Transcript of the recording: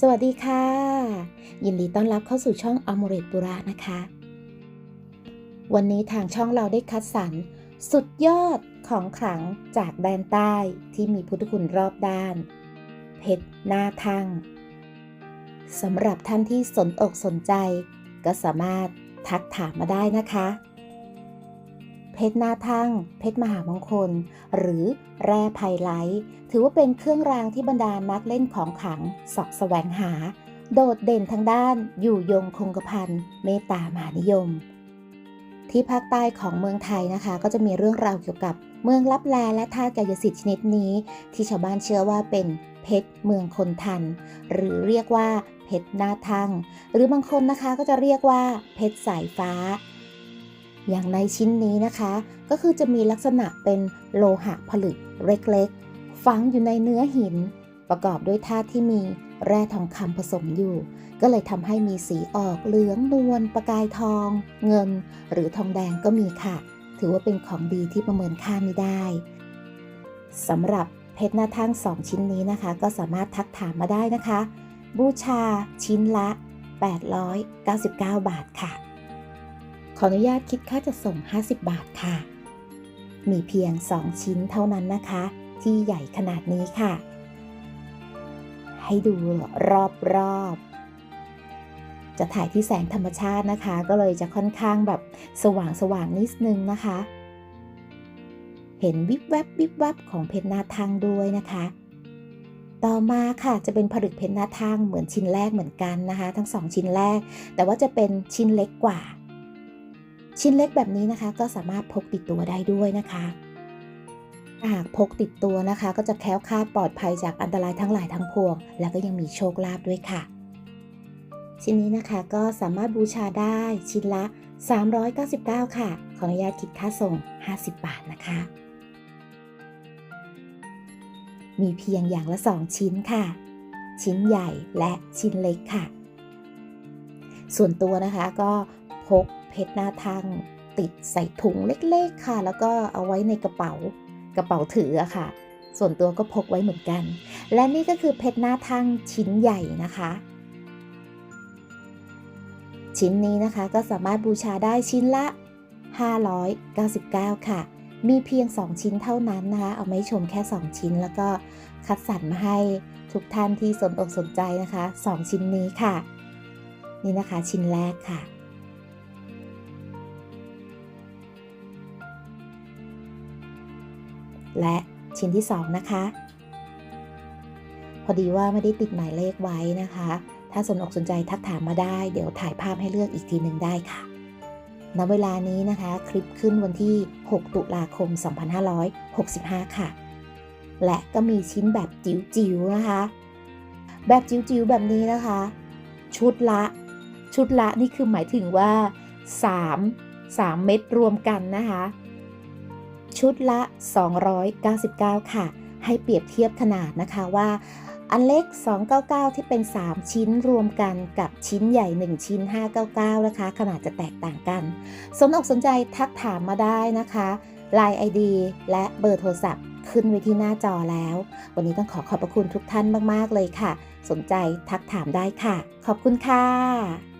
สวัสดีค่ะ ยินดีต้อนรับเข้าสู่ช่องอม r ร t บุระนะคะ วันนี้ทางช่องเราได้คัดสรรสุดยอดของขลังจากแดนใต้ที่มีพุทธคุณรอบด้าน เพชรหน้าทั่งสำหรับท่านที่สนอกสนใจ ก็สามารถทักถามมาได้นะคะ เพชรหน้าทั่ง เพชรมหามงคล หรือแร่ไพไลท์ถือว่าเป็นเครื่องรางที่บรรดานักเล่นของขลังสอบแสวงหา โดดเด่นทางด้านอยู่ยงคงกระพันเมตตามหานิยม ที่ภาคใต้ของเมืองไทยนะคะ ก็จะมีเรื่องราวเกี่ยวกับเมืองลับแลและท่ากายสิทธิ์ชนิดนี้ ที่ชาวบ้านเชื่อว่าเป็นเพชรเมืองคนทัน หรือเรียกว่าเพชรหน้าทั่ง หรือบางคนนะคะก็จะเรียกว่าเพชรสายฟ้า อย่างในชิ้นนี้นะคะ ก็คือจะมีลักษณะเป็นโลหะผลึกเล็กๆ ฝังอยู่ในเนื้อหิน ประกอบด้วยธาตุที่มีแร่ทองคำผสมอยู่ ก็เลยทำให้มีสีออกเหลืองนวลประกายทอง เงิน หรือทองแดงก็มีค่ะ ถือว่าเป็นของดีที่ประเมินค่าไม่ได้สำหรับเพชรหน้าทั้งสองชิ้นนี้นะคะ ก็สามารถทักถามมาได้นะคะ บูชาชิ้นละ 899 บาทค่ะ ขออนุญาตคิดค่าจะส่ง 50 บาทค่ะ มีเพียง 2 ชิ้นเท่านั้นนะคะ ที่ใหญ่ขนาดนี้ค่ะ ให้ดูรอบๆ จะถ่ายที่แสงธรรมชาตินะคะ ก็เลยจะค่อนข้างแบบสว่างสว่างๆนิดนึงนะคะ เห็นวิบแวบวิบวับของเพชรหน้าทังด้วยนะคะ ต่อมาค่ะจะเป็นผลึกเพชรหน้าทังเหมือนชิ้นแรกเหมือนกันนะคะ ทั้งสองชิ้นแรก แต่ว่าจะเป็นชิ้นเล็กกว่า ชิ้นเล็กแบบนี้นะคะก็สามารถพกติดตัวได้ด้วยนะคะหากพกติดตัวนะคะ ก็จะแคล้วคลาดปลอดภัยจากอันตรายทั้งหลายทั้งปวง แล้วก็ยังมีโชคลาภด้วยค่ะ ชิ้นนี้นะคะก็สามารถบูชาได้ชิ้นละ 399 ค่ะ ขออนุญาตคิดค่าส่ง 50 บาทนะคะ มีเพียงอย่างละ 2 ชิ้นค่ะ ชิ้นใหญ่และชิ้นเล็กค่ะ ส่วนตัวนะคะก็พก เพชรหน้าทั่งติดใส่ถุงเล็กๆค่ะ แล้วก็เอาไว้ในกระเป๋ากระเป๋าถืออะค่ะ ส่วนตัวก็พกไว้เหมือนกัน และนี่ก็คือเพชรหน้าทั่งชิ้นใหญ่นะคะ ชิ้นนี้นะคะก็สามารถบูชาได้ชิ้นละ 599 ค่ะ มีเพียง 2 ชิ้นเท่านั้นนะคะ เอาไมาให้ชมแค่ 2 ชิ้น แล้วก็คัดสรรมาให้ทุกท่านที่สนอกสนใจนะคะ 2 ชิ้นนี้ค่ะ นี่นะคะชิ้นแรกค่ะ และชิ้นที่ 2 นะคะ พอดีว่าไม่ได้ติดหมายเลขไว้นะคะ ถ้าสนอกสนใจทักถามมาได้ เดี๋ยวถ่ายภาพให้เลือกอีกทีหนึ่งได้ค่ะณเวลานี้นะคะ คลิปขึ้นวันที่ 6 ตุลาคม 2565 ค่ะ และก็มีชิ้นแบบจิ๋วๆนะคะ แบบจิ๋วๆแบบนี้นะคะ ชุดละ ชุดละนี่คือหมายถึงว่า 3 3 เม็ดรวมกันนะคะ ชุดละ 299 ค่ะ ให้เปรียบเทียบขนาดนะคะว่าอันเล็ก 299 ที่เป็น 3 ชิ้นรวมกันกับชิ้นใหญ่ 1 ชิ้น 599 นะคะ ขนาดจะแตกต่างกัน สนอกสนใจทักถามมาได้นะคะ Line ID และเบอร์โทรศัพท์ขึ้นไว้ที่หน้าจอแล้ว วันนี้ต้องขอขอบพระคุณทุกท่านมาก ๆ เลยค่ะ สนใจทักถามได้ค่ะ ขอบคุณค่ะ